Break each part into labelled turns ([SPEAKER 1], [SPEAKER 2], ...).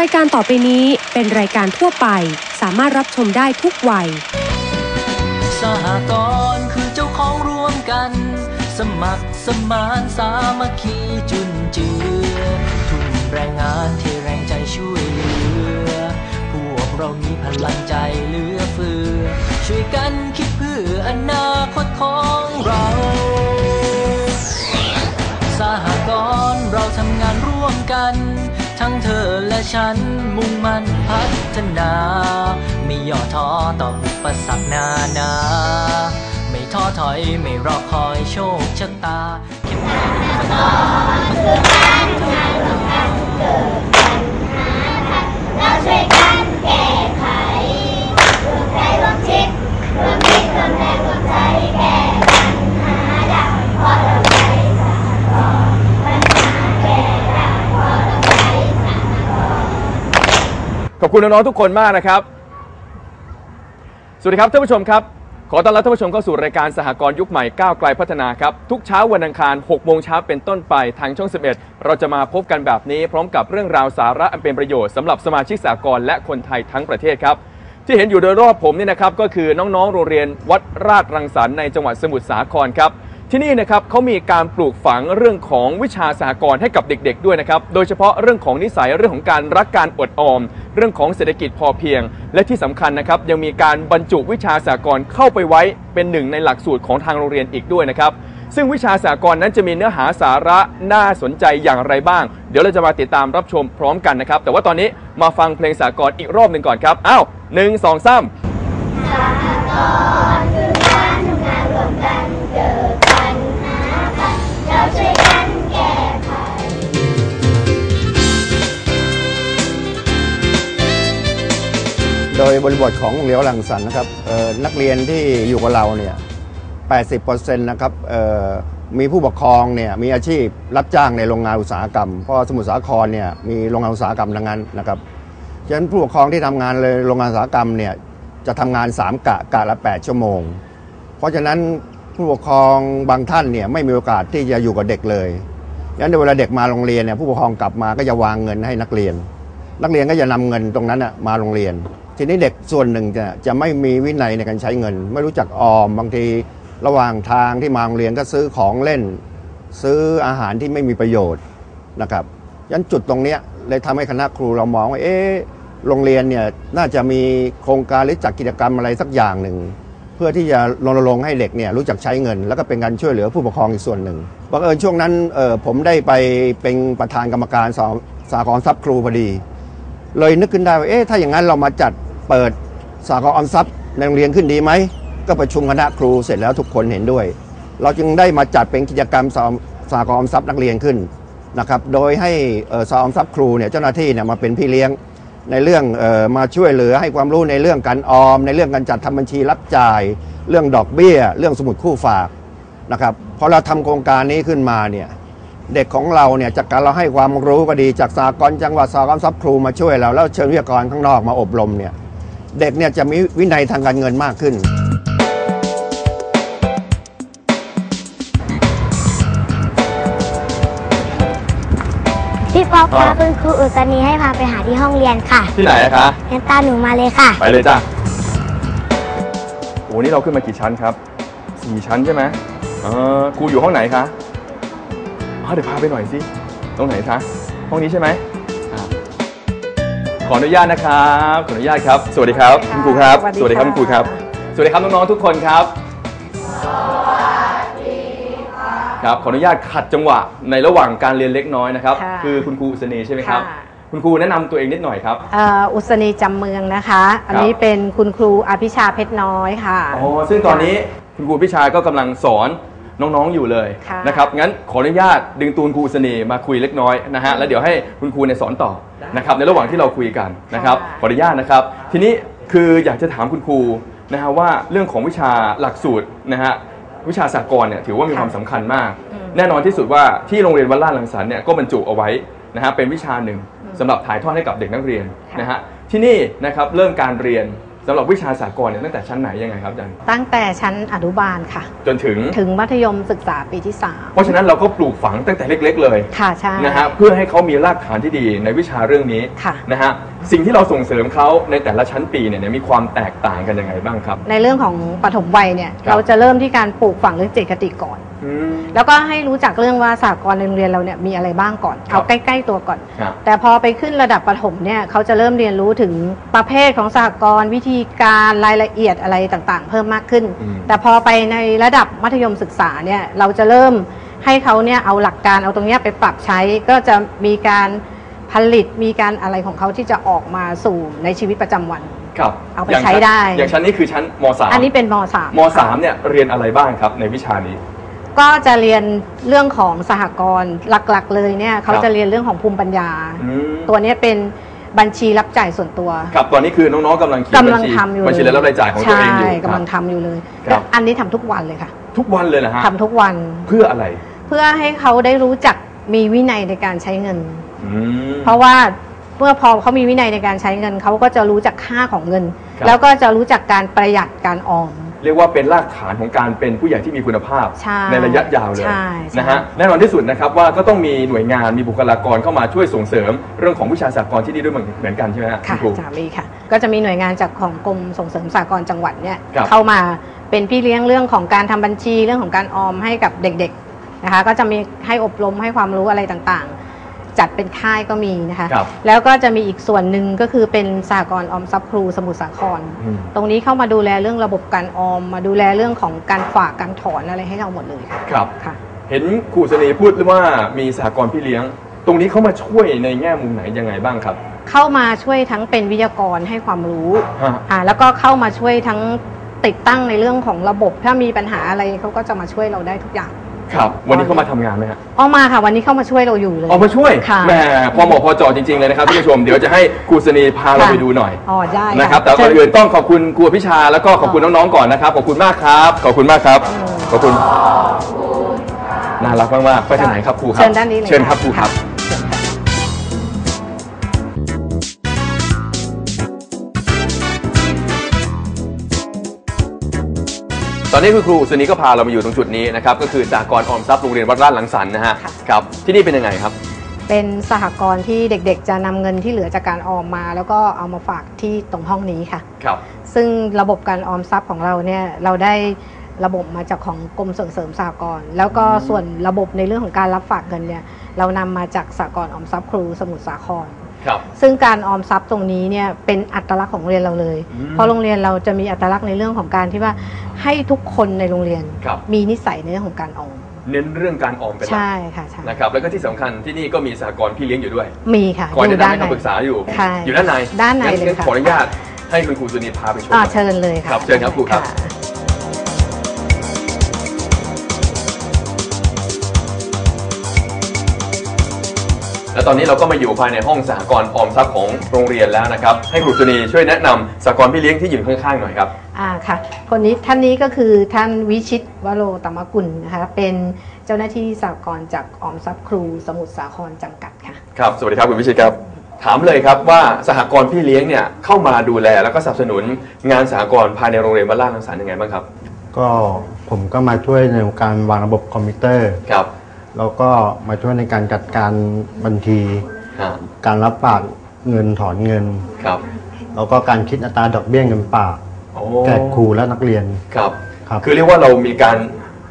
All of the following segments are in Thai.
[SPEAKER 1] รายการต่อไปนี้เป็นรายการทั่วไป สามารถรับชมได้ทุกวัย
[SPEAKER 2] สหกรณ์คือเจ้าของร่วมกัน สมัครสมานสามัคคีจุนเจือ ทุ่มแรงงานเทแรงใจช่วยเหลือ พวกเรามีพลังใจเหลือเฟือ ช่วยกันคิดเพื่ออนาคตของเรา สหกรณ์เราทำงานร่วมกัน ทั้งเธอและฉันมุ่งมั่นพัฒนา ไม่ย่อท้อต่ออุปสรรคนานา ไม่ท้อถอยไม่รอคอยโชคชะตาเข้มแข็ง
[SPEAKER 3] เราช่วยกันแก้ไขรวมใจรวมคิดรวมคิดรวมแรงรวมใจแก้
[SPEAKER 4] ขอบคุณน้องๆทุกคนมากนะครับ สวัสดีครับท่านผู้ชมครับ ขอต้อนรับท่านผู้ชมเข้าสู่รายการสหกรณ์ยุคใหม่ก้าวไกลพัฒนาครับ ทุกเช้าวันอังคาร6โมงเช้าเป็นต้นไปทางช่อง 11 เราจะมาพบกันแบบนี้ พร้อมกับเรื่องราวสาระอันเป็นประโยชน์สำหรับสมาชิกสหกรณ์และคนไทยทั้งประเทศครับที่เห็นอยู่โดยรอบผมนี่นะครับก็คือน้องๆโรงเรียนวัดราชรังสรรค์ในจังหวัดสมุทรสาครครับ ที่นี่นะครับเขามีการปลูกฝังเรื่องของวิชาสหกรณ์ให้กับเด็ก ๆ ด้วยนะครับ โดยเฉพาะเรื่องของนิสัยเรื่องของการรักการอดออม เรื่องของเศรษฐกิจพอเพียง และที่สำคัญนะครับยังมีการบรรจุวิชาสหกรณ์เข้าไปไว้เป็นหนึ่งในหลักสูตรของทางโรงเรียนอีกด้วยนะครับซึ่งวิชาสหกรณ์นั้นจะมีเนื้อหาสาระน่าสนใจอย่างไรบ้าง เดี๋ยวเราจะมาติดตามรับชมพร้อมกันนะครับ แต่ว่าตอนนี้มาฟังเพลงสหกรณ์อีกรอบหนึ่งก่อนครับ อ้าวหนึ่งสองสาม
[SPEAKER 3] คือการท
[SPEAKER 5] โดยบริบทของโรงเรียนวลังสรรค์นะครับนักเรียนที่อยู่กับเราเนี่ย 80%นะครับมีผู้ปกครองเนี่ยมีอาชีพรับจ้างในโรงงานอุตสาหกรรม เพราะสมุทรสาครเนี่ยมีโรงงานอุตสาหกรรมทั้งนั้นนะครับ ฉะนั้นผู้ปกครองที่ทำงานเลยโรงงานอุตสาหกรรมเนี่ยจะทำงาน 3 กะกะละ 8 ชั่วโมง เพราะฉะนั้นผู้ปกครองบางท่านเนี่ยไม่มีโอกาสที่จะอยู่กับเด็กเลยฉะนั้นเวลาเด็กมาโรงเรียนเนี่ยผู้ปกครองกลับมาก็จะวางเงินให้นักเรียน นักเรียนก็จะนำเงินตรงนั้นน่ะมาโรงเรียน ทีนี้เด็กส่วนหนึ่งจะจะไม่มีวินัยในการใช้เงิน ไม่รู้จักออมบางทีระหว่างทางที่มาโรงเรียนก็ซื้อของเล่น ซื้ออาหารที่ไม่มีประโยชน์นะครับยันจุดตรงเนี้ยเลยทำให้คณะครูเรามองว่าเอ๊ะโรงเรียนเนี่ยน่าจะมีโครงการหรือจัดกิจกรรมอะไรสักอย่างหนึ่งเพื่อที่จะรณรงค์ให้เด็กเนี่ยรู้จักใช้เงิน แล้วก็เป็นการช่วยเหลือผู้ปกครองอีกส่วนหนึ่งบังเอิญช่วงนั้นผมได้ไปเป็นประธานกรรมการสาสากลทรัพย์ครูพอดี เลยนึกขึ้นได้ว่าเอ๊ะถ้าอย่างนั้นเรามาจัดเปิดสากลออมทรัพย์ในโรงเรียนขึ้นดีไหม ก็ประชุมคณะครูเสร็จแล้วทุกคนเห็นด้วย เราจึงได้มาจัดเป็นกิจกรรมสาสากลออมทรัพย์นักเรียนขึ้นนะครับโดยให้เอ่อสากลออมทรัพย์ครูเนี่ยเจ้าหน้าที่เนี่ยมาเป็นพี่เลี้ยงในเรื่องออมาช่วยเหลือให้ความรู้ในเรื่องการออม ในเรื่องการจัดทำบัญชีรับจ่าย เรื่องดอกเบี้ย เรื่องสมุดคู่ฝากนะครับพอเราทำโครงการนี้ขึ้นมาเนี่ย เด็กของเราเนี่ยจากการเราให้ความรู้ก็ดีจากสากลจังหวัดสากลทรัพย์ครูมาช่วยเราแล้วเชิญวิทยากรข้างนอกมาอบรมเนี่ยเด็กเนี่ยจะมีวินัยทางการเงินมากขึ้น
[SPEAKER 3] พี่ป๊อปคะคุณครูอุตนีให้พาไปหาที่ห้องเรียนค่ะ
[SPEAKER 4] ที่ไหนอะคะ
[SPEAKER 3] งั้นตามหนูมาเลยค่ะ
[SPEAKER 4] ไปเลยจ้ะโอ้นี่เราขึ้นมากี่ชั้นครับสี่ชั้นใช่ไหมเออครูอยู่ห้องไหนคะ อ๋อเดี๋ยวพาไปหน่อยสิ ตรงไหนคะ ห้องนี้ใช่ไหมอ่าขออนุญาตนะครับ ขออนุญาตครับ สวัสดีครับ คุณครูครับ สวัสดีครับคุณครูครับ สวัสดีครับน้องๆทุกคนครับ ครับ ขออนุญาตขัดจังหวะในระหว่างการเรียนเล็กน้อยนะครับ
[SPEAKER 6] ค่ะ
[SPEAKER 4] คือคุณครูอุศนีใช่ไหมครับ
[SPEAKER 6] ค่ะ
[SPEAKER 4] คุณครูแนะนำตัวเองนิดหน่อยครับ
[SPEAKER 6] เอ่ออุศนีจำเมืองนะคะ อันนี้เป็นคุณครูอภิชาเพชรน้อยค่ะ
[SPEAKER 4] อ๋อ ซึ่งตอนนี้คุณครูพิชาก็กำลังสอน น้องๆอยู่เลย
[SPEAKER 6] ค่ะ
[SPEAKER 4] นะครับงั้นขออนุญาตดึงตูนครูเสน่ห์มาคุยเล็กน้อยนะฮะแล้วเดี๋ยวให้คุณครูเนี่ยสอนต่อนะครับในระหว่างที่เราคุยกันนะครับขออนุญาตนะครับ ทีนี้คืออยากจะถามคุณครูนะฮะว่าเรื่องของวิชาหลักสูตรนะฮะวิชาสากลเนี่ยถือว่ามีความสำคัญมากแน่นอนที่สุดว่าที่โรงเรียนวัดลาดลังสรรค์เนี่ยก็บรรจุเอาไว้นะฮะเป็นวิชาหนึ่งสำหรับถ่ายทอดให้กับเด็กนักเรียนนะฮะที่นี่นะครับเริ่มการเรียน สำหรับวิชาสากลเนี่ยตั้งแต่ชั้นไหนยังไงครับอาจารย์
[SPEAKER 6] ตั้งแต่ชั้นอนุบาลค่ะ
[SPEAKER 4] จนถึง
[SPEAKER 6] ถึงมัธยมศึกษาปีที่
[SPEAKER 4] เพราะฉะนั้นเราก็ปลูกฝังตั้งแต่เล็ก ๆ เลย
[SPEAKER 6] 3ค่ะใช่
[SPEAKER 4] นะฮะเพื่อให้เขามีรากฐานที่ดีในวิชาเรื่องนี้
[SPEAKER 6] ค่ะ
[SPEAKER 4] นะฮะ สิ่งที่เราส่งเสริมเขาในแต่ละชั้นปีเนี่ยมีความแตกต่างกันยังไงบ้างครับ
[SPEAKER 6] ในเรื่องของปฐมวัยเนี่ย
[SPEAKER 4] ครับ
[SPEAKER 6] เราจะเริ่มที่การปลูกฝังเรื่องเจตคติก่อน
[SPEAKER 4] อืม
[SPEAKER 6] แล้วก็ให้รู้จักเรื่องว่าสากลในโรงเรียนเราเนี่ยมีอะไรบ้างก่อน
[SPEAKER 4] ครับ
[SPEAKER 6] เอาใกล้ ๆ ตัวก่อน
[SPEAKER 4] ครับ
[SPEAKER 6] แต่พอไปขึ้นระดับประถมเนี่ยเขาจะเริ่มเรียนรู้ถึงประเภทของสากลวิธีการรายละเอียดอะไรต่างๆ เพิ่มมากขึ้น
[SPEAKER 4] อืม
[SPEAKER 6] แต่พอไปในระดับมัธยมศึกษาเนี่ยเราจะเริ่มให้เขาเนี่ยเอาหลักการเอาตรงเนี้ยไปปรับใช้ ก็จะมีการ ผลิตมีการอะไรของเขาที่จะออกมาสู่ในชีวิตประจำวัน
[SPEAKER 4] ครับ
[SPEAKER 6] เอาไป
[SPEAKER 4] ย่ง
[SPEAKER 6] ใช้
[SPEAKER 4] ชั้น
[SPEAKER 6] ได้
[SPEAKER 4] อย่างชั้นนี้คือชั้นมสาม
[SPEAKER 6] อันนี้เป็นมสาม
[SPEAKER 4] มสามเนี่ยเรียนอะไรบ้างครับในวิชานี้
[SPEAKER 6] ก็จะเรียนเรื่องของสหกรณ์หลักๆ เลยเนี่ยเขา
[SPEAKER 4] ครับ
[SPEAKER 6] จะเรียนเรื่องของภูมิปัญญา
[SPEAKER 4] อืม
[SPEAKER 6] ตัวเนี้ยเป็นบัญชีรับจ่ายส่วนตัว
[SPEAKER 4] ครับตอนนี้คือน้องๆกำลังคิด
[SPEAKER 6] กำ
[SPEAKER 4] บั
[SPEAKER 6] ลัง
[SPEAKER 4] ญชี
[SPEAKER 6] ทำอยู่
[SPEAKER 4] บัญชีรายรับรายจ่ายของตัวเองอยู่
[SPEAKER 6] ใช่
[SPEAKER 4] ครับ
[SPEAKER 6] กำลังทำอยู่เลย
[SPEAKER 4] ครับ
[SPEAKER 6] อันนี้ทำทุกวันเลยค่ะ
[SPEAKER 4] ทุกวันเลยนะฮะ
[SPEAKER 6] ทำทุกวัน
[SPEAKER 4] เพื่ออะไร
[SPEAKER 6] เพื่อให้เขาได้รู้จักมีวินัยในการใช้เงิน
[SPEAKER 4] อืม
[SPEAKER 6] เพราะว่าเมื่อพอเขามีวินัยในการใช้เงินเขาก็จะรู้จักค่าของเงิน
[SPEAKER 4] ครับ
[SPEAKER 6] แล้วก็จะรู้จักการประหยัดการออม
[SPEAKER 4] เรียกว่าเป็นรากฐานของการเป็นผู้ใหญ่ที่มีคุณภาพ
[SPEAKER 6] ใช่
[SPEAKER 4] ระยะยาวเลย
[SPEAKER 6] ใช่ใช่
[SPEAKER 4] นะฮะแน่นอนที่สุดนะครับว่าก็ต้องมีหน่วยงานมีบุคลากรเข้ามาช่วยส่งเสริม เรื่องของวิชาสากลที่นี่ด้วยเหมือนกันใช่ไหมฮะ
[SPEAKER 6] ค่ะ
[SPEAKER 4] ณครู
[SPEAKER 6] สามีค่ะ ก็จะมีหน่วยงานจากของกรมส่งเสริมสหกรณ์จังหวัดเนี่ย
[SPEAKER 4] ครับ
[SPEAKER 6] เข้ามาเป็นพี่เลี้ยงเรื่องของการทำบัญชีเรื่องของการออมให้กับเด็กๆนะคะ ก็จะมีให้อบรมให้ความรู้อะไรต่างๆ จัดเป็นค่ายก็มีนะคะ
[SPEAKER 4] ครับ
[SPEAKER 6] แล้วก็จะมีอีกส่วนหนึ่งก็คือเป็นสหกรณ์ออมทรัพย์ครูสมุทรสาคร
[SPEAKER 4] อืม
[SPEAKER 6] ตรงนี้เข้ามาดูแลเรื่องระบบการออม มาดูแลเรื่องของการฝากการถอนอะไรให้เราหมดเลยค่ะ
[SPEAKER 4] ครับ
[SPEAKER 6] ค่ะ
[SPEAKER 4] เห็นครูเสนีพูดว่ามีสหกรณ์พี่เลี้ยง ตรงนี้เขามาช่วยในแง่มุมไหนยังไงบ้างครับ
[SPEAKER 6] เข้ามาช่วยทั้งเป็นวิทยากรให้ความรู้
[SPEAKER 4] ฮะ
[SPEAKER 6] อ่าแล้วก็เข้ามาช่วยทั้งติดตั้งในเรื่องของระบบ ถ้ามีปัญหาอะไรเขาก็จะมาช่วยเราได้ทุกอย่าง
[SPEAKER 4] ครับ วันนี้เขามาทำงานไหมฮะ
[SPEAKER 6] ออกมาค่ะวันนี้เข้ามาช่วยเราอยู่เลย
[SPEAKER 4] ออกมาช่วย
[SPEAKER 6] ค่ะ
[SPEAKER 4] แหมพอเหมาะพอเจอจริงๆเลยนะครับท่านผู้ชมเดี๋ยวจะให้ครูเสนีพาเรา
[SPEAKER 6] ค่ะ
[SPEAKER 4] ไปดูหน่อย
[SPEAKER 6] อ๋อได้
[SPEAKER 4] นะครับ แต่ก่อนอื่นต้องขอบคุณครูอภิชาแล้วก็ขอบคุณน้องๆก่อนนะครับขอบคุณมากครับขอบคุณมากครับขอบคุณน่ารักมากๆไปทางไหนครับครูครับ
[SPEAKER 6] เชิญด้านนี้เลย
[SPEAKER 4] เชิญครับครูครับ ตอนนี้คือครูอุศนีก็พาเรามาอยู่ตรงจุดนี้นะครับก็คือสากลออมทรัพย์โรงเรียนวัดราชหลังสรรค์นะฮะ
[SPEAKER 6] ค่ะ
[SPEAKER 4] ครับที่นี่เป็นยังไงครับ
[SPEAKER 6] เป็นสหกรณ์ที่เด็กๆ จะนำเงินที่เหลือจากการออมมา แล้วก็เอามาฝากที่ตรงห้องนี้ค่ะ
[SPEAKER 4] ครับ
[SPEAKER 6] ซึ่งระบบการออมทรัพย์ของเราเนี่ยเราได้ระบบมาจากของกรมส่งเสริมสหกรณ์แล้วก็ส่วนระบบในเรื่องของการรับฝากเงินเนี่ยเรานำมาจากสหกรณ์ออมทรัพย์ครูสมุทรสาคร
[SPEAKER 4] ครับ
[SPEAKER 6] ซึ่งการออมทรัพย์ตรงนี้เนี่ยเป็นอัตลักษณ์ของโรงเรียนเราเลย
[SPEAKER 4] อืม
[SPEAKER 6] เพราะโรงเรียนเราจะมีอัตลักษณ์ในเรื่องของการที่ว่า ให้ทุกคนในโรงเรียน
[SPEAKER 4] ครับ
[SPEAKER 6] มีนิสัยในเรื่องของการออม
[SPEAKER 4] เน้นเรื่องการออมเป็นหลัก
[SPEAKER 6] ใช่ค่ะใช่
[SPEAKER 4] นะครับแล้วก็ที่สำคัญที่นี่ก็มีสากลพี่เลี้ยงอยู่ด้วย
[SPEAKER 6] มีค่ะ
[SPEAKER 4] คอย
[SPEAKER 6] อ
[SPEAKER 4] แนะ
[SPEAKER 6] ยู่
[SPEAKER 4] นำ
[SPEAKER 6] ด้าน
[SPEAKER 4] ให้
[SPEAKER 6] ใน
[SPEAKER 4] คำปรึกษาอยู่
[SPEAKER 6] ใช่
[SPEAKER 4] อยู่ด้านใน
[SPEAKER 6] ด้านใน
[SPEAKER 4] งั้
[SPEAKER 6] เลย
[SPEAKER 4] งั้
[SPEAKER 6] ค่ะ
[SPEAKER 4] ขออนุญาตให้คุณครูสุนีพาไปชม
[SPEAKER 6] อ่า
[SPEAKER 4] หน่อย
[SPEAKER 6] เชิญเลยค่ะ
[SPEAKER 4] ครับเชิญครับครูครับะ และตอนนี้เราก็มาอยู่ภายในห้องสหกรณ์ออมทรัพย์ของโรงเรียนแล้วนะครับ ให้ครูสุนีช่วยแนะนำสหกรณ์พี่เลี้ยงที่อยู่ข้างๆหน่อยครับ
[SPEAKER 6] อ่าค่ะ คนนี้ท่านนี้ก็คือท่านวิชิตวโรตมกุลนะคะเป็นเจ้าหน้าที่สากลจากออมทรัพย์ครูสมุทรสาครจำกัดค่ะ
[SPEAKER 4] ครับ สวัสดีครับคุณวิชิตครับ ถามเลยครับว่าสหกรณ์พี่เลี้ยงเนี่ยเข้ามาดูแลแล้วก็สนับสนุนงานสหกรณ์ภายในโรงเรียนบ้านลาดลังสรรค์ยังไงบ้างครับ
[SPEAKER 5] ก็ผมก็มาช่วยในการวางระบบคอมพิวเตอร์
[SPEAKER 4] ครับ
[SPEAKER 5] แล้วก็มาช่วยในการจัดการบัญชี
[SPEAKER 4] ฮะ
[SPEAKER 5] การรับฝากเงินถอนเงิน
[SPEAKER 4] ครับ
[SPEAKER 5] แล้วก็การคิดอัตราดอกเบี้ยเงินฝาก
[SPEAKER 4] โอ้
[SPEAKER 5] แก่ครูและนักเรียน
[SPEAKER 4] ครับ
[SPEAKER 5] ครับ
[SPEAKER 4] คือเรียกว่าเรามีการ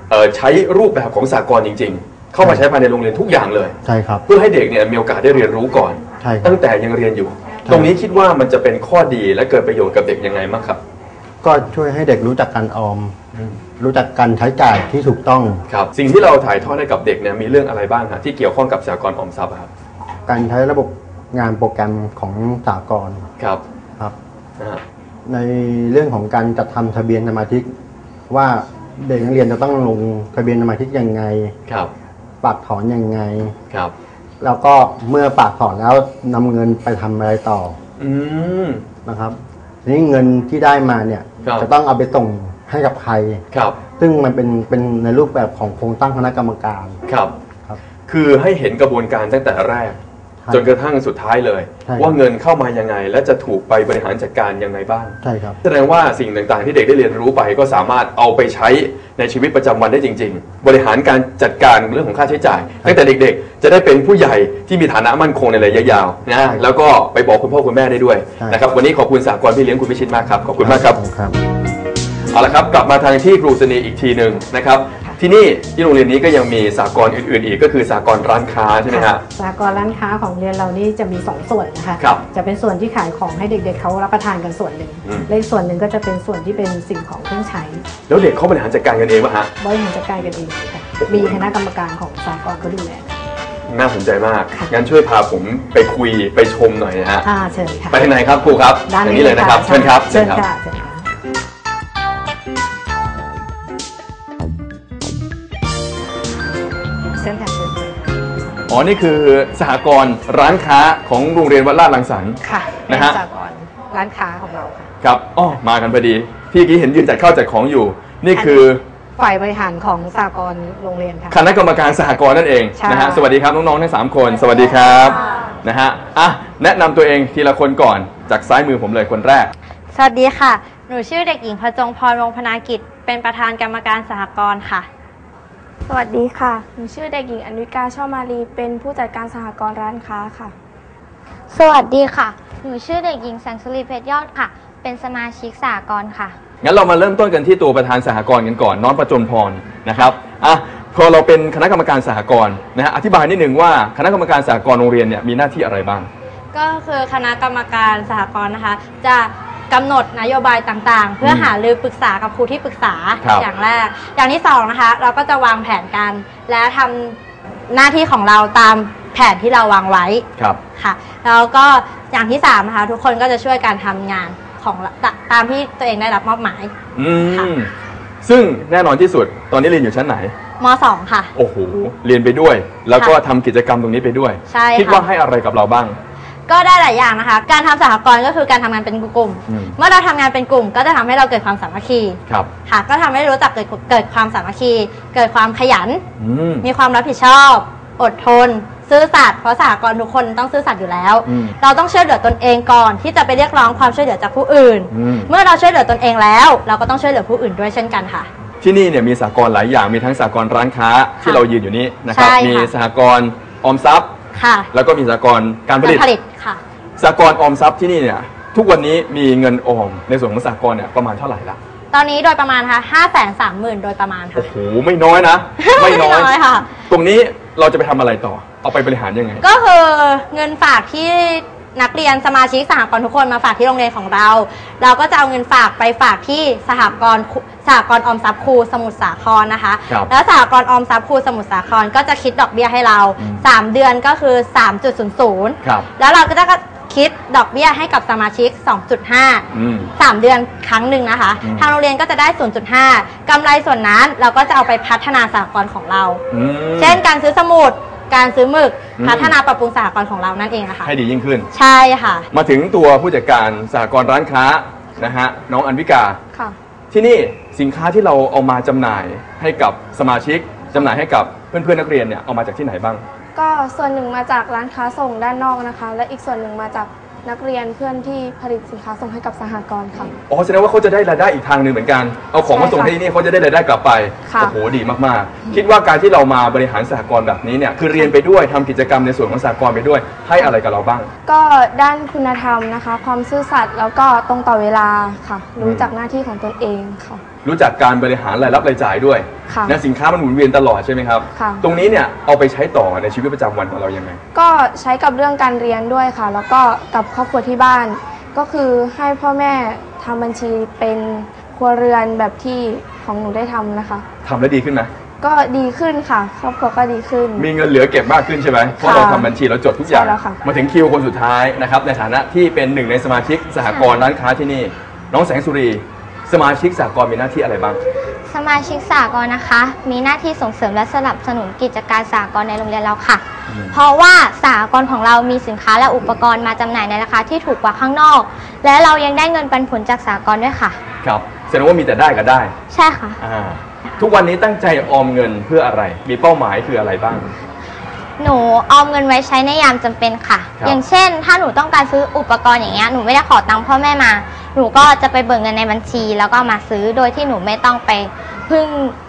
[SPEAKER 4] เอ่อใช้รูปแบบของสหกรณ์จริง ๆ เข้ามาใช้ภายในโรงเรียนทุกอย่างเลย
[SPEAKER 5] ใช่ครับ
[SPEAKER 4] เพื่อให้เด็กเนี่ยมีโอกาสได้เรียนรู้ก่อน
[SPEAKER 5] ใช่ครับ
[SPEAKER 4] ตั้งแต่ยังเรียนอยู่
[SPEAKER 5] ใช่
[SPEAKER 4] ตรงนี้คิดว่ามันจะเป็นข้อดีและเกิดประโยชน์กับเด็กยังไงบ้างครับ
[SPEAKER 5] ก็ช่วยให้เด็กรู้จักการออม รู้จักการใช้จ่ายที่ถูกต้อง
[SPEAKER 4] ครับสิ่งที่เราถ่ายทอดให้กับเด็กเนี่ยมีเรื่องอะไรบ้างฮะที่เกี่ยวข้องกับสหกรณ์ออมทรัพย์อะครับ
[SPEAKER 5] การใช้ระบบงานโปรแกรมของสากล
[SPEAKER 4] ครับ
[SPEAKER 5] ครับ
[SPEAKER 4] นะฮะ
[SPEAKER 5] ในเรื่องของการจัดทำทะเบียนสมาชิกว่าเด็กนักเรียนจะต้องลงทะเบียนสมาชิกยังไง
[SPEAKER 4] ครับ
[SPEAKER 5] ฝากถอนยังไง
[SPEAKER 4] ครับ
[SPEAKER 5] แล้วก็เมื่อฝากถอนแล้วนำเงินไปทำอะไรต่อ
[SPEAKER 4] อืม
[SPEAKER 5] นะครับทีนี้เงินที่ได้มาเนี่ย
[SPEAKER 4] ครับ
[SPEAKER 5] จะต้องเอาไปส่ง ให้กับใคร
[SPEAKER 4] ครับ
[SPEAKER 5] ซึ่งมันเป็นเป็นในรูปแบบของโครงตั้งคณะกรรมการ
[SPEAKER 4] ครับ
[SPEAKER 5] ครับ
[SPEAKER 4] คือให้เห็นกระบวนการตั้งแต่แรก
[SPEAKER 5] ครับ
[SPEAKER 4] จนกระทั่งสุดท้ายเลย
[SPEAKER 5] ใช่ครับ
[SPEAKER 4] ว่าเงินเข้ามายังไง และจะถูกไปบริหารจัดการยังไงบ้าง
[SPEAKER 5] ใช่ครับ
[SPEAKER 4] แสดงว่าสิ่งต่างๆที่เด็กได้เรียนรู้ไปก็สามารถเอาไปใช้ในชีวิตประจำวันได้จริง ๆ บริหารการจัดการเรื่องของค่าใช้จ่าย ตั้งแต่เด็กๆ จะได้เป็นผู้ใหญ่ที่มีฐานะมั่นคงในระยะยาวนะฮะแล้วก็ไปบอกคุณพ่อคุณแม่ได้ด้วย
[SPEAKER 5] ใช่
[SPEAKER 4] นะครับวันนี้ขอบคุณสากลพี่เลี้ยงคุณพิชิตมากครับขอบคุณมากครับ
[SPEAKER 5] ครับ
[SPEAKER 4] เอาละครับกลับมาทางที่ครูสนีอีกทีหนึ่งนะครับที่นี่ที่โรงเรียนนี้ก็ยังมีสากลอื่นๆอีกก็คือสากลร้านค้าใช่ไหมฮะ
[SPEAKER 6] สากลร้านค้าของเรียนเรานี่จะมี 2 ส่วนนะคะ
[SPEAKER 4] ครับ
[SPEAKER 6] จะเป็นส่วนที่ขายของให้เด็กๆเขารับประทานกันส่วนหนึ่ง
[SPEAKER 4] อืม
[SPEAKER 6] และอีกส่วนหนึ่งก็จะเป็นส่วนที่เป็นสิ่งของเครื่องใช้
[SPEAKER 4] แล้วเด็กเขาบริหารจัดการกันเองวะฮะ
[SPEAKER 6] บริหารจัดการกันเองค่ะมีคณะกรรมการของสากลเขาดูแล
[SPEAKER 4] น่าสนใจมาก
[SPEAKER 6] ค่ะ
[SPEAKER 4] งั้นช่วยพาผมไปคุยไปชมหน่อยนะฮะ
[SPEAKER 6] อ่าเชิญค่ะ
[SPEAKER 4] ไปทางไหนครับครูครับ
[SPEAKER 6] ด้าน
[SPEAKER 4] อย่าง
[SPEAKER 6] นี้
[SPEAKER 4] นี้เลยนะครับ เชิญครับ
[SPEAKER 6] เชิญ
[SPEAKER 4] ครับ
[SPEAKER 6] ค่ะเชิญค่ะ
[SPEAKER 4] อ๋อ นี่คือสหกรณ์ร้านค้าของโรงเรียนวัดลาดลังสรรค์
[SPEAKER 6] ค่ะ
[SPEAKER 4] นะฮะ
[SPEAKER 6] เป็นสากลร้านค้าของเราค่ะ
[SPEAKER 4] ครับอ๋อมากันพอดี พี่เมื่อกี้เห็นยืนจัดข้าวจัดของอยู่ นี่คือ
[SPEAKER 6] ฝ่ายบริหารของสากลโรงเรียนค่ะ
[SPEAKER 4] คณะกรรมการสหกรณ์นั่นเอง
[SPEAKER 6] ใช่
[SPEAKER 4] นะฮะ สวัสดีครับน้องๆทั้งสามคน สวัสดีครับนะฮะ อะแนะนำตัวเองทีละคนก่อนจากซ้ายมือผมเลยคนแรก
[SPEAKER 7] สวัสดีค่ะ หนูชื่อเด็กหญิงพจงพรวงศ์พนากิจ เป็นประธานกรรมการสหกรณ์ค่ะ
[SPEAKER 8] สวัสดีค่ะ หนูชื่อเด็กหญิงอนุกาช่อมาลี เป็นผู้จัดการสหกรณ์ร้านค้าค่ะ
[SPEAKER 3] สวัสดีค่ะ หนูชื่อเด็กหญิงแสงสุรีเพชรยอดค่ะ เป็นสมาชิกสากลค่ะ
[SPEAKER 4] งั้นเรามาเริ่มต้นกันที่ตัวประธานสหกรณ์กันก่อนน้องประจนพรนะครับอะพอเราเป็นคณะกรรมการสหกรณ์นะฮะอธิบายนิดนึงว่าคณะกรรมการสหกรณ์โรงเรียนเนี่ยมีหน้าที่อะไรบ้าง
[SPEAKER 7] ก็คือคณะกรรมการสหกรณ์นะคะ จะ กำหนดนโยบายต่างๆ เพื่อหารือปรึกษากับครูที่ปรึกษา
[SPEAKER 4] ครับ
[SPEAKER 7] อย่างแรก อย่างที่สองนะคะ เราก็จะวางแผนกันและทำหน้าที่ของเราตามแผนที่เราวางไว้
[SPEAKER 4] ครับ
[SPEAKER 7] ค่ะแล้วก็อย่างที่สามนะคะทุกคนก็จะช่วยการทำงานของตตามที่ตัวเองได้รับมอบหมาย
[SPEAKER 4] อื
[SPEAKER 7] ค่ะ
[SPEAKER 4] มซึ่งแน่นอนที่สุดตอนนี้เรียนอยู่ชั้นไหน
[SPEAKER 7] มสองค่ะ
[SPEAKER 4] โอ้โหเรียนไปด้วย แล้วก็
[SPEAKER 7] ค่ะ
[SPEAKER 4] ทำกิจกรรมตรงนี้ไปด้วย
[SPEAKER 7] ใช่ค่ะ
[SPEAKER 4] คิดว่าให้อะไรกับเราบ้าง
[SPEAKER 7] ก็ได้หลายอย่างนะคะ การทำสหกรณ์ก็คือการทำงานเป็นกลุ่ม
[SPEAKER 4] อืม
[SPEAKER 7] เมื่อเราทำงานเป็นกลุ่ม ก็จะทำให้เราเกิดความสามัคคี
[SPEAKER 4] ครับ
[SPEAKER 7] ค่ะ ก็ทำให้รู้จักเกิดเกิดความสามัคคี เกิดความขยัน
[SPEAKER 4] อืม
[SPEAKER 7] มีความรับผิดชอบ อดทน ซื่อสัตย์เพราะสหกรณ์ทุกคนต้องซื่อสัตย์อยู่แล้ว
[SPEAKER 4] อืม
[SPEAKER 7] เราต้องช่วยเหลือตนเองก่อนที่จะไปเรียกร้องความช่วยเหลือจากผู้อื่น
[SPEAKER 4] อืม
[SPEAKER 7] เมื่อเราช่วยเหลือตนเองแล้ว เราก็ต้องช่วยเหลือผู้อื่นด้วยเช่นกันค่ะ
[SPEAKER 4] ที่นี่เนี่ยมีสหกรณ์หลายอย่างมีทั้งสหกรณ์ร้านค้าที่เรายืนอยู่นี้นะครับ
[SPEAKER 7] ใช่ค่ะ
[SPEAKER 4] มีสหกรณ์ออมทรัพย์
[SPEAKER 7] ค่ะ
[SPEAKER 4] แล้วก็มีสหกรณ์การผลิต
[SPEAKER 7] ผลิตค่ะ
[SPEAKER 4] สหกรณ์ออมทรัพย์ที่นี่เนี่ยทุกวันนี้มีเงินออมในส่วนของสหกรณ์เนี่ยประมาณเท่าไหร่ละ
[SPEAKER 7] ตอนนี้โดยประมาณค่ะห้าแสนสามหมื่นโดยประมาณค่ะ
[SPEAKER 4] โอ้โหไม่น้อยนะ ไม่น้อย
[SPEAKER 7] ไม่น้อยค่ะ
[SPEAKER 4] ตรงนี้เราจะไปทำอะไรต่อ เอาไปบริหารยังไง
[SPEAKER 7] ก็คือเงินฝากที่ นักเรียนสมาชิกสหกรณ์ทุกคนมาฝากที่โรงเรียนของเรา เราก็จะเอาเงินฝากไปฝากที่สหกรณ์คุสหกรณ์ออมทรัพย์ครูสมุทรสาครนะคะ
[SPEAKER 4] ครับ
[SPEAKER 7] แล้วสหกรณ์ออมทรัพย์ครูสมุทรสาครก็จะคิดดอกเบี้ยให้เรา
[SPEAKER 4] อืม
[SPEAKER 7] 3 เดือนก็คือ 3.00
[SPEAKER 4] ครับ
[SPEAKER 7] แล้วเราก็จะคิดดอกเบี้ยให้กับสมาชิก 2.5
[SPEAKER 4] อืม
[SPEAKER 7] 3เดือนครั้งหนึ่งนะคะ
[SPEAKER 4] อืม
[SPEAKER 7] ทางโรงเรียนก็จะได้ 0.5กำไรส่วนนั้นเราก็จะเอาไปพัฒนาสหกรณ์ของเรา
[SPEAKER 4] อืม
[SPEAKER 7] เช่นการซื้อสมุด การซื้อหมึก
[SPEAKER 4] อืม
[SPEAKER 7] พัฒนาปรับปรุงสหกรณ์ของเรานั่นเองนะคะ
[SPEAKER 4] ให้ดียิ่งขึ้น
[SPEAKER 7] ใช่ค่ะ
[SPEAKER 4] มาถึงตัวผู้จัดการสหกรณ์ร้านค้านะฮะน้องอันวิกา
[SPEAKER 8] ค่ะ
[SPEAKER 4] ที่นี่สินค้าที่เราเอามาจำหน่ายให้กับสมาชิกจำหน่ายให้กับเพื่อนๆนักเรียนเนี่ยเอามาจากที่ไหนบ้าง
[SPEAKER 8] ก็ส่วนหนึ่งมาจากร้านค้าส่งด้านนอกนะคะ และอีกส่วนหนึ่งมาจาก นักเรียนเพื่อนที่ผลิตสินค้าส่งให้กับสหกรณ์ค่ะ
[SPEAKER 4] อ๋อแสดงว่าเขาจะได้รายได้อีกทางหนึ่งเหมือนกัน เอาของมาส่ง
[SPEAKER 8] ใช่ค่ะ
[SPEAKER 4] ให้ที่นี่เขาจะได้รายได้กลับไป
[SPEAKER 8] ค่ะ
[SPEAKER 4] โอ้โห ดีมากๆ คิดว่าการที่เรามาบริหารสหกรณ์แบบนี้เนี่ย คือเรียนไปด้วยทำกิจกรรมในส่วนของสหกรณ์ไปด้วย ให้อะไรกับเราบ้าง
[SPEAKER 8] ก็ด้านคุณธรรมนะคะ ความซื่อสัตย์แล้วก็ตรงต่อเวลาค่ะ รู้จักหน้าที่ของตนเองค่ะ
[SPEAKER 4] รู้จักการบริหารรายรับรายจ่ายด้วย
[SPEAKER 8] ค่ะ
[SPEAKER 4] นะสินค้ามันหมุนเวียนตลอดใช่ไหมครับ
[SPEAKER 8] ค่ะ
[SPEAKER 4] ตรงนี้เนี่ยเอาไปใช้ต่อในชีวิตประจำวันของเรายังไง
[SPEAKER 8] ก็ใช้กับเรื่องการเรียนด้วยค่ะ แล้วก็กับครอบครัวที่บ้าน ก็คือให้พ่อแม่ทำบัญชีเป็นครัวเรือนแบบที่ของหนูได้ทำนะคะ
[SPEAKER 4] ทำแล้วดีขึ้นไหม
[SPEAKER 8] ก็ดีขึ้นค่ะ ครอบครัวก็ดีขึ้น
[SPEAKER 4] มีเงินเหลือเก็บมากขึ้นใช่ไหมเพราะเราทำบัญชีเราจดทุกอย่าง
[SPEAKER 8] ใช่แล้วค่ะ
[SPEAKER 4] มาถึงคิวคนสุดท้ายนะครับในฐานะที่เป็นหนึ่งในสมาชิกสหกรณ์ร้านค้าที่นี่ น้องแสงสุรี สมาชิกสหกรณ์มีหน้าที่อะไรบ้าง
[SPEAKER 3] สมาชิกสากลนะคะ มีหน้าที่ส่งเสริมและสนับสนุนกิจการสากลในโรงเรียนเราค่ะ
[SPEAKER 4] อืม
[SPEAKER 3] เพราะว่าสากลของเรามีสินค้าและอุปกรณ์มาจำหน่ายในราคาที่ถูกกว่าข้างนอก และเรายังได้เงินปันผลจากสากลด้วยค่ะ
[SPEAKER 4] ครับแสดงว่ามีแต่ได้กับได้
[SPEAKER 3] ใช่ค่ะ
[SPEAKER 4] อ่าทุกวันนี้ตั้งใจออมเงินเพื่ออะไร มีเป้าหมายคืออะไรบ้าง
[SPEAKER 7] หนูออมเงินไว้ใช้ในยามจำเป็นค่ะ
[SPEAKER 4] ครับ
[SPEAKER 7] อย่างเช่น ถ้าหนูต้องการซื้ออุปกรณ์อย่างเงี้ยหนูไม่ได้ขอตังค์พ่อแม่มา หนูก็จะไปเบิกเงินในบัญชี แล้วก็เอามาซื้อโดยที่หนูไม่ต้องไปพึ่ง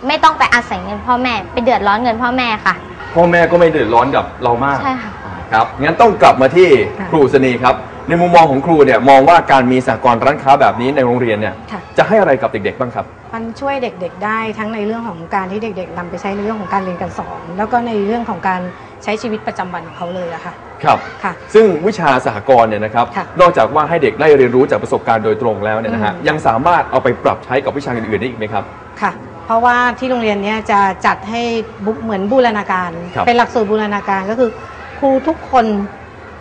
[SPEAKER 7] ไม่ต้องไปอาศัยเงินพ่อแม่ ไปเดือดร้อนเงินพ่อแม่ค่ะ
[SPEAKER 4] พ่อแม่ก็ไม่เดือดร้อนกับเรามาก
[SPEAKER 7] ใช่ค่ะ
[SPEAKER 4] ครับงั้นต้องกลับมาที่
[SPEAKER 6] ค่ะ
[SPEAKER 4] ครูสนีครับ ในมุมมองของครูเนี่ยมองว่าการมีสหกรณ์ร้านค้าแบบนี้ในโรงเรียนเนี่ย
[SPEAKER 6] ค่ะ
[SPEAKER 4] จะให้อะไรกับเด็ก ๆ บ้างครับ
[SPEAKER 6] มันช่วยเด็กๆได้ทั้งในเรื่องของการที่เด็กๆนำไปใช้ในเรื่องของการเรียนการสอน แล้วก็ในเรื่องของการ ใช้ชีวิตประจำวันของเขาเลยอะค่ะ
[SPEAKER 4] ครับ
[SPEAKER 6] ค่ะ
[SPEAKER 4] ซึ่งวิชาสหกรณ์เนี่ยนะครับ
[SPEAKER 6] ค่ะ
[SPEAKER 4] นอกจากว่าให้เด็กได้เรียนรู้จากประสบการณ์โดยตรงแล้วเนี่ยนะฮะ
[SPEAKER 6] อืม
[SPEAKER 4] ยังสามารถเอาไปปรับใช้กับวิชาอื่นๆได้อีกไหมครับ
[SPEAKER 6] ค่ะ เพราะว่าที่โรงเรียนเนี้ยจะจัดให้บุเหมือนบูรณาการ
[SPEAKER 4] ครับ
[SPEAKER 6] เป็นหลักสูตรบูรณาการก็คือครูทุกคน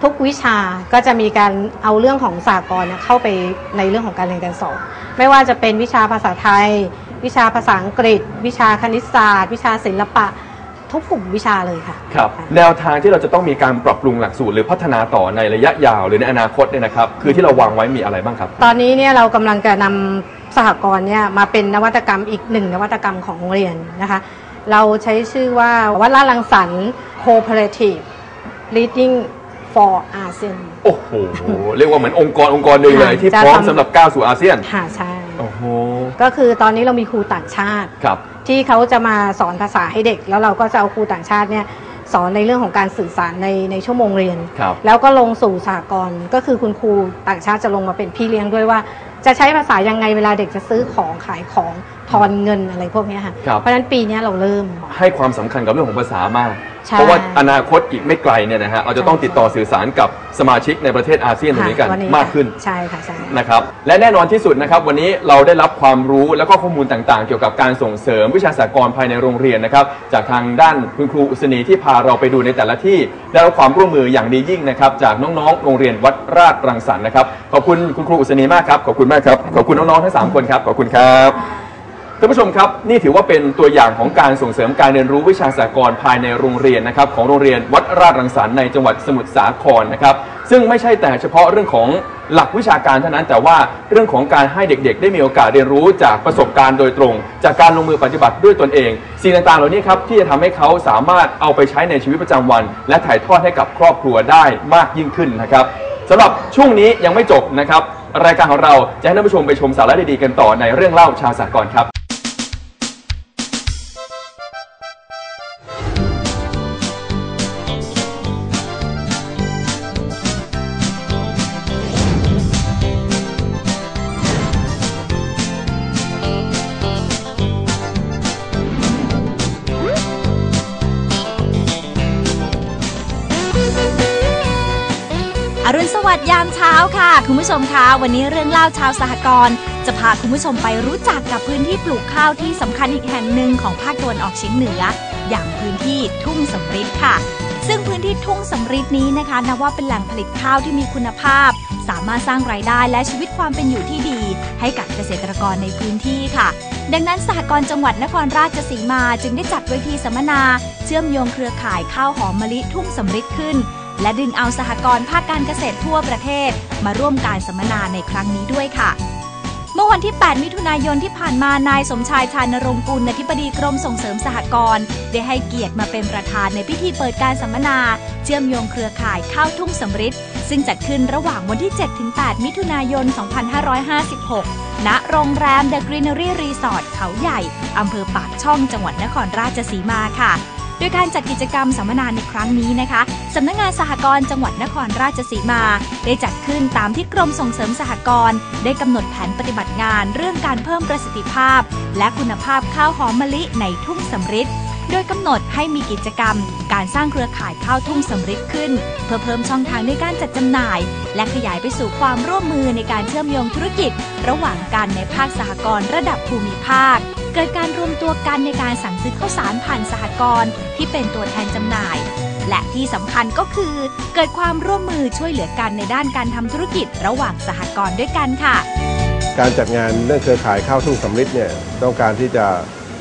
[SPEAKER 6] ทุกวิชาก็จะมีการเอาเรื่องของสากลเนี่ยเข้าไปในเรื่องของการเรียนการสอน ไม่ว่าจะเป็นวิชาภาษาไทย วิชาภาษาอังกฤษ วิชาคณิตศาสตร์ วิชาศิลปะ ทุกกลุ่มวิชาเลยค่ะ
[SPEAKER 4] ครับ
[SPEAKER 6] ค่ะ
[SPEAKER 4] แนวทางที่เราจะต้องมีการปรับปรุงหลักสูตร หรือพัฒนาต่อในระยะยาวหรือในอนาคตเนี่ยนะครับ คือที่เราวางไว้มีอะไรบ้างครับ
[SPEAKER 6] ตอนนี้เนี่ยเรากำลังจะนำสหกรณ์เนี่ยมาเป็นนวัตกรรมอีกหนึ่งนวัตกรรมของโรงเรียนนะคะ เราใช้ชื่อว่าวัดลาดลังสรรค์ cooperative leading for ASEAN
[SPEAKER 4] โอ้โห เรียกว่าเหมือนองค์กรองค์กรหนึ่งเลย
[SPEAKER 6] ค่ะ
[SPEAKER 4] ที่
[SPEAKER 6] จะ
[SPEAKER 4] พร้อม
[SPEAKER 6] ทำ
[SPEAKER 4] สำหรับก้าวสู่อาเซียน
[SPEAKER 6] ค่ะใช่
[SPEAKER 4] โอ้โห
[SPEAKER 6] ก็คือตอนนี้เรามีครูต่างชาติ
[SPEAKER 4] ครับ
[SPEAKER 6] ที่เขาจะมาสอนภาษาให้เด็ก แล้วเราก็จะเอาครูต่างชาติเนี่ยสอนในเรื่องของการสื่อสารในในชั่วโมงเรียน
[SPEAKER 4] ครับ
[SPEAKER 6] แล้วก็ลงสู่สากลก็คือคุณครูต่างชาติจะลงมาเป็นพี่เลี้ยงด้วยว่า จะใช้ภาษายังไงเวลาเด็กจะซื้อของขายของท อนเงินอะไรพวกเนี้ยค่ะ
[SPEAKER 4] ครับ
[SPEAKER 6] เพราะฉะนั้นปีเนี้ยเราเริ่ม
[SPEAKER 4] ให้ความสำคัญกับเรื่องของภาษามาก
[SPEAKER 6] ใช่
[SPEAKER 4] เพราะว่าอนาคตอีกไม่ไกลเนี่ยนะฮะเราจะต้องติดต่อสื่อสารกับสมาชิกในประเทศอาเซียนตรงนี้กัน
[SPEAKER 6] ค่ะวั
[SPEAKER 4] มากขึ้น
[SPEAKER 6] ใช่ค่ะใช่
[SPEAKER 4] นะครับและแน่นอนที่สุดนะครับวันนี้เราได้รับความรู้และก็ข้อมูลต่างๆ เกี่ยวกับการส่งเสริมวิชาสากลภายในโรงเรียนนะครับจากทางด้านคุณครูอุศนีที่พาเราไปดูในแต่ละที่ได้รับความร่วมมืออย่างดียิ่งนะครับจากน้องๆ โรงเรียนวัดราชรังสรรค์นะครับขอบคุณคุณครูอุศนีมากครับขอบคุณมากครับขอบคุณน้องๆทั้งสามคนครับขอบคุณครับ ท่านผู้ชมครับ นี่ถือว่าเป็นตัวอย่างของการส่งเสริมการเรียนรู้วิชาสากลภายในโรงเรียนนะครับของโรงเรียนวัดราชรังสรรค์ในจังหวัดสมุทรสาครนะครับซึ่งไม่ใช่แต่เฉพาะเรื่องของหลักวิชาการเท่านั้นแต่ว่าเรื่องของการให้เด็กๆ ได้มีโอกาสเรียนรู้จากประสบการณ์โดยตรง จากการลงมือปฏิบัติด้วยตนเองสิ่งต่างๆเหล่านี้ครับที่จะทำให้เขาสามารถเอาไปใช้ในชีวิตประจำวัน และถ่ายทอดให้กับครอบครัวได้มากยิ่งขึ้นนะครับสำหรับช่วงนี้ยังไม่จบนะครับรายการของเราจะให้ท่านผู้ชมไปชมสาระดีๆกันต่อในเรื่องเล่าชาวสากลครับ
[SPEAKER 9] คุณผู้ชมคะวันนี้เรื่องเล่าชาวสหกรณ์จะพาคุณผู้ชมไปรู้จักกับพื้นที่ปลูกข้าวที่สำคัญอีกแห่งหนึ่งของภาคตะวันออกเฉียงเหนือ อย่างพื้นที่ทุ่งสำริดค่ะ ซึ่งพื้นที่ทุ่งสำริดนี้นะคะนับว่าเป็นแหล่งผลิตข้าวที่มีคุณภาพ สามารถสร้างรายได้และชีวิตความเป็นอยู่ที่ดี ให้กับเกษตรกรในพื้นที่ค่ะ ดังนั้นสหกรณ์จังหวัดนครราชสีมาจึงได้จัดเวทีสัมมนา เชื่อมโยงเครือข่ายข้าวหอมมะลิทุ่งสำริดขึ้น และดึงเอาสหกรณ์ภาคการเกษตรทั่วประเทศ มาร่วมการสัมมนาในครั้งนี้ด้วยค่ะ เมื่อวันที่ 8 มิถุนายนที่ผ่านมานายสมชายชานรงค์กุลอธิบดีกรมส่งเสริมสหกรณ์ได้ให้เกียรติมาเป็นประธานในพิธีเปิดการสัมมนา เชื่อมโยงเครือข่ายข้าวทุ่งสำริดซึ่งจัดขึ้นระหว่างวันที่ 7-8 มิถุนายน 2556 ณ โรงแรม The Greenery Resort เขาใหญ่ อำเภอปากช่องจังหวัดนครราชสีมาค่ะ โดยการจัดกิจกรรมสัมมนาในครั้งนี้นะคะสำนักงงานสหกรณ์จังหวัดนครราชสีมา ได้จัดขึ้นตามที่กรมส่งเสริมสหกรณ์ได้กำหนดแผนปฏิบัติงานเรื่องการเพิ่มประสิทธิภาพ และคุณภาพข้าวหอมมะลิในทุ่งสำริดโดยกำหนดให้มีกิจกรรม การสร้างเครือข่ายข้าวทุ่งสำริดขึ้น เพื่อเพิ่มช่องทางในการจัดจำหน่าย และขยายไปสู่ความร่วมมือในการเชื่อมโยงธุรกิจ ระหว่างกันในภาคสหกรณ์ระดับภูมิภาค เกิดการรวมตัวกันในการสั่งซื้อข้าวสารผ่านสหกรณ์ที่เป็นตัวแทนจำหน่าย และที่สำคัญก็คือ เกิดความร่วมมือช่วยเหลือกันในด้านการทำธุรกิจระหว่างสหกรณ์ด้วยกันค่ะ
[SPEAKER 10] การจัดงานเรื่องเครือข่ายข้าวทุ่งสำริดเนี่ยต้องการที่จะ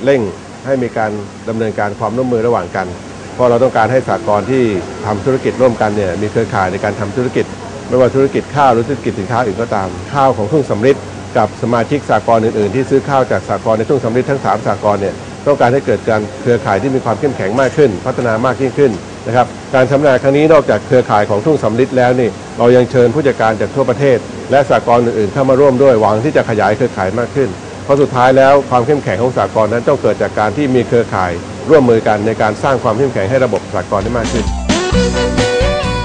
[SPEAKER 10] เร่งให้มีการดำเนินการความร่วมมือระหว่างกัน เพราะเราต้องการให้สากลที่ทำธุรกิจร่วมกันเนี่ยมีเครือข่ายในการทำธุรกิจ ไม่ว่าธุรกิจข้าวหรือธุรกิจสินค้าอื่นก็ตามข้าวของทุ่งสำริด กับสมาชิกสากลอื่นๆ ที่ซื้อข้าวจากสากลในทุ่งสำริดทั้งสามสากลเนี่ยต้องการให้เกิดการเครือข่ายที่มีความเข้มแข็งมากขึ้น พัฒนามากยิ่งขึ้นนะครับการสัมมนาครั้งนี้นอกจากเครือข่ายของทุ่งสำลิดแล้วนี่เรายังเชิญผู้จัดการจากทั่วประเทศ และสากลอื่นๆเข้ามาร่วมด้วยหวังที่จะขยายเครือข่ายมากขึ้น เพราะสุดท้ายแล้วความเข้มแข็งของสากลนั้นต้องเกิดจากการที่มีเครือข่ายร่วมมือกันในการสร้างความเข้มแข็งให้ระบบสากลได้มากขึ้น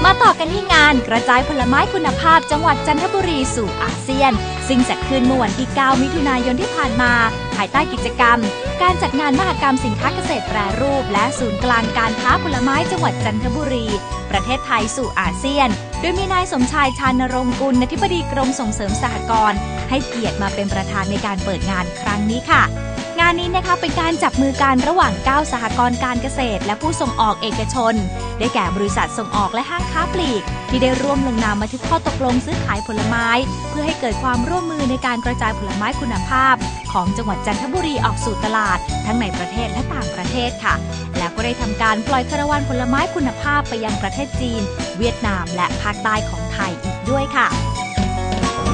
[SPEAKER 9] มาต่อกันที่งานกระจายผลไม้คุณภาพจังหวัดจันทบุรีสู่อาเซียน ซึ่งจัดขึ้นเมื่อวันที่ 9 มิถุนายนที่ผ่านมา ภายใต้กิจกรรม การจัดงานมหกรรมสินค้าเกษตรแปรรูป และศูนย์กลางการค้าผลไม้จังหวัดจันทบุรี ประเทศไทยสู่อาเซียน โดยมีนายสมชายชานรงค์กุลอธิบดีกรมส่งเสริมสหกรณ์ให้เกียรติมาเป็นประธานในการเปิดงานครั้งนี้ค่ะ งานนี้นะคะเป็นการจับมือกันระหว่าง 9 สหกรณ์การเกษตร และผู้ส่งออกเอกชน ได้แก่บริษัทส่งออกและห้างค้าปลีก ที่ได้ร่วมลงนามบันทึกข้อตกลงซื้อขายผลไม้ เพื่อให้เกิดความร่วมมือในการกระจายผลไม้คุณภาพ ของจังหวัดจันทบุรีออกสู่ตลาด ทั้งในประเทศและต่างประเทศค่ะ แล้วก็ได้ทำการปล่อยคาราวานผลไม้คุณภาพไปยังประเทศจีน เวียดนาม และภาคใต้ของไทยอีกด้วยค่ะ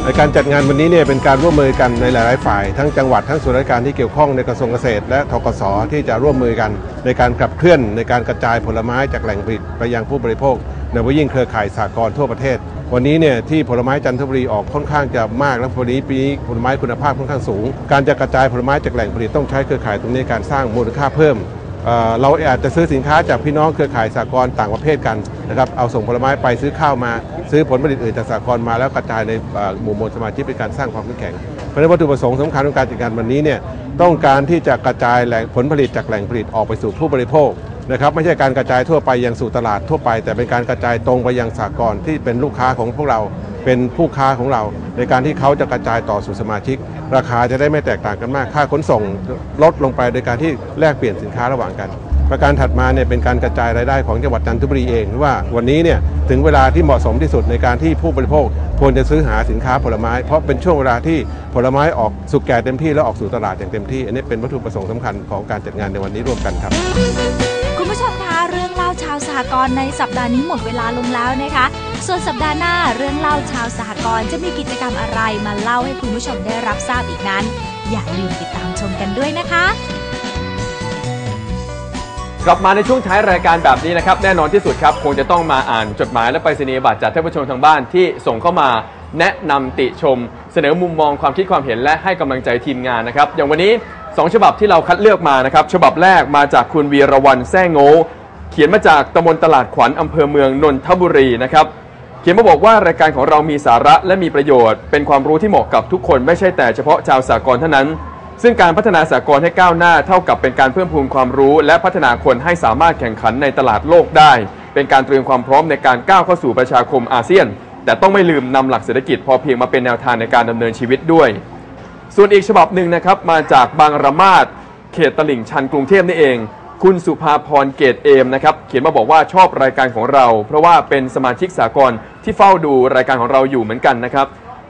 [SPEAKER 10] ในการจัดงานวันนี้เนี่ยเป็นการร่วมมือกันในหลาย ๆ ฝ่าย ทั้งจังหวัดทั้งส่วนราชการที่เกี่ยวข้องในกระทรวงเกษตร และทกสที่จะร่วมมือกัน ในการขับเคลื่อนในการกระจายผลไม้จากแหล่งผลิตไปยังผู้บริโภคในว่ายิ่งเครือข่ายสากลทั่วประเทศ วันนี้เนี่ยที่ผลไม้จันทบุรีออกค่อนข้างจะมากและวันนี้ปีนี้ผลไม้คุณภาพค่อนข้างสูง การจะกระจายผลไม้จากแหล่งผลิตต้องใช้เครือข่ายตรงนี้การสร้างมูลค่าเพิ่ม เราอาจจะซื้อสินค้าจากพี่น้องเครือข่ายสากลต่างประเภทกันนะครับเอาส่งผลไม้ไปซื้อข้าวมา ซื้อผลผลิตอื่นจากสากลมาแล้วกระจายในหมู่มวลสมาชิกเป็นการสร้างความเข้มแข็งเพราะฉะนั้นวัตถุประสงค์สำคัญของการจัดการวันนี้เนี่ยต้องการที่จะกระจายแหล่งผลผลิตจากแหล่งผลิตออกไปสู่ผู้บริโภคนะครับไม่ใช่การกระจายทั่วไปยังสู่ตลาดทั่วไป แต่เป็นการกระจายตรงไปยังสากลที่เป็นลูกค้าของพวกเราเป็นผู้ค้าของเรา ในการที่เขาจะกระจายต่อสู่สมาชิก ราคาจะได้ไม่แตกต่างกันมาก ค่าขนส่งลดลงไปโดยการที่แลกเปลี่ยนสินค้าระหว่างกัน ประการถัดมาเนี่ยเป็นการกระจายรายได้ของจังหวัดจันทบุรีเองว่าวันนี้เนี่ยถึงเวลาที่เหมาะสมที่สุดในการที่ผู้บริโภคควรจะซื้อหาสินค้าผลไม้ เพราะเป็นช่วงเวลาที่ผลไม้ออกสุกแก่เต็มที่แล้วออกสู่ตลาดอย่างเต็มที่ อันนี้เป็นวัตถุประสงค์สำคัญของการจัดงานในวันนี้ร่วมกันครับ
[SPEAKER 9] คุณผู้ชมคะเรื่องเล่าชาวสหกรณ์ในสัปดาห์นี้หมดเวลาลงแล้วนะคะ ส่วนสัปดาห์หน้าเรื่องเล่าชาวสหกรณ์จะมีกิจกรรมอะไรมาเล่าให้คุณผู้ชมได้รับทราบอีกนั้น อย่าลืมติดตามชมกันด้วยนะคะ
[SPEAKER 4] กลับมาในช่วงท้ายรายการแบบนี้นะครับแน่นอนที่สุดครับคงจะต้องมาอ่านจดหมายและไปรษณียบัตรจากท่านผู้ชมทางบ้านที่ส่งเข้ามาแนะนำติชม เสนอมุมมองความคิดความเห็นและให้กำลังใจทีมงานนะครับ อย่างวันนี้ 2 ฉบับที่เราคัดเลือกมานะครับ ฉบับแรกมาจากคุณวีรวันแซ่โง่เขียนมาจากตำบลตลาดขวัญอำเภอเมืองนนทบุรีนะครับเขียนมาบอกว่ารายการของเรามีสาระและมีประโยชน์ เป็นความรู้ที่เหมาะกับทุกคนไม่ใช่แต่เฉพาะชาวสากลเท่านั้น ซึ่งการพัฒนาสากลให้ก้าวหน้าเท่ากับเป็นการเพิ่มพูนความรู้ และพัฒนาคนให้สามารถแข่งขันในตลาดโลกได้ เป็นการเตรียมความพร้อมในการก้าวเข้าสู่ประชาคมอาเซียน แต่ต้องไม่ลืมนำหลักเศรษฐกิจพอเพียงมาเป็นแนวทางในการดำเนินชีวิตด้วย ส่วนอีกฉบับหนึ่งนะครับมาจากบางระมาดเขตตลิ่งชันกรุงเทพนี่เอง คุณสุภาพรเกตเอมนะครับเขียนมาบอกว่าชอบรายการของเรา เพราะว่าเป็นสมาชิกสากลที่เฝ้าดูรายการของเราอยู่เหมือนกันนะครับ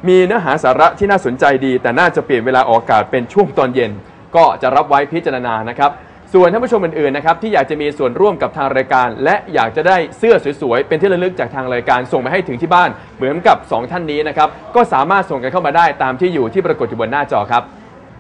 [SPEAKER 4] มีเนื้อหาสาระที่น่าสนใจดี แต่น่าจะเปลี่ยนเวลาออกอากาศเป็นช่วงตอนเย็น ก็จะรับไว้พิจารณานะครับ ส่วนท่านผู้ชมอื่นๆนะครับที่อยากจะมีส่วนร่วมกับทางรายการ และอยากจะได้เสื้อสวยๆเป็นที่ระลึกจากทางรายการส่งมาให้ถึงที่บ้านเหมือนกับ 2 ท่านนี้นะครับก็สามารถส่งกันเข้ามาได้ตามที่อยู่ที่ปรากฏอยู่บนหน้าจอครับ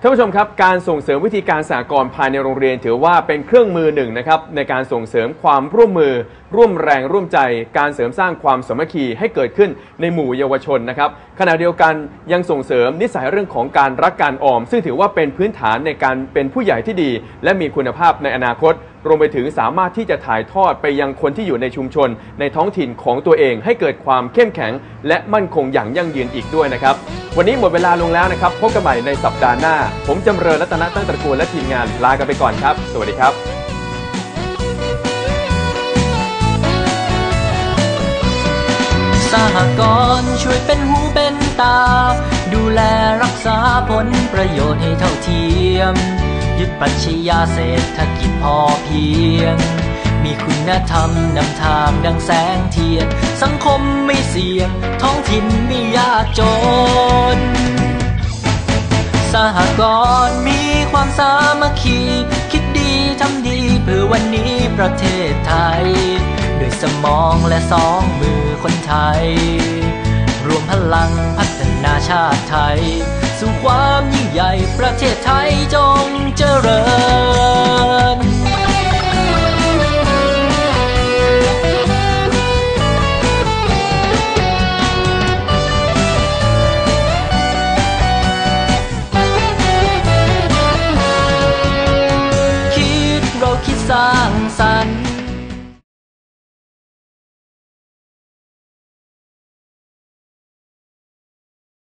[SPEAKER 4] ท่านผู้ชมครับการส่งเสริมวิธีการสากลภายในโรงเรียน ถือว่าเป็นเครื่องมือหนึ่งนะครับในการส่งเสริมความร่วมมือร่วมแรงร่วมใจการเสริมสร้างความสามัคคีให้เกิดขึ้นในหมู่เยาวชนนะครับขณะเดียวกันยังส่งเสริมนิสัยเรื่องของการรักการออม ซึ่งถือว่าเป็นพื้นฐานในการเป็นผู้ใหญ่ที่ดี และมีคุณภาพในอนาคต รวมไปถึงสามารถที่จะถ่ายทอดไปยังคนที่อยู่ในชุมชน ในท้องถิ่นของตัวเอง ให้เกิดความเข้มแข็ง และมั่นคงอย่างยั่งยืนอีกด้วยนะครับวันนี้หมดเวลาลงแล้วนะครับพบกันใหม่ในสัปดาห์หน้า ผมจำเริญรัตนตั้งตระกูลและทีมงานลากันไปก่อนครับ สวัสดีครับ
[SPEAKER 2] สหกรณ์ช่วยเป็นหูเป็นตา ดูแลรักษาผลประโยชน์ให้เท่าเทียม ยึดปรัชญาเศรษฐกิจพอเพียง มีคุณธรรมนำทางดังแสงเทียน สังคมไม่เสี่ยง ท้องถิ่นไม่ยากจน สหกรณ์มีความสามัคคี คิดดีทำดีเพื่อวันนี้ประเทศไทย ด้วยสมองและสองมือคนไทย รวมพลังพัฒนาชาติไทย สู่ความยิ่งใหญ่ประเทศไทยจงเจริญคิดเราคิดสร้างสร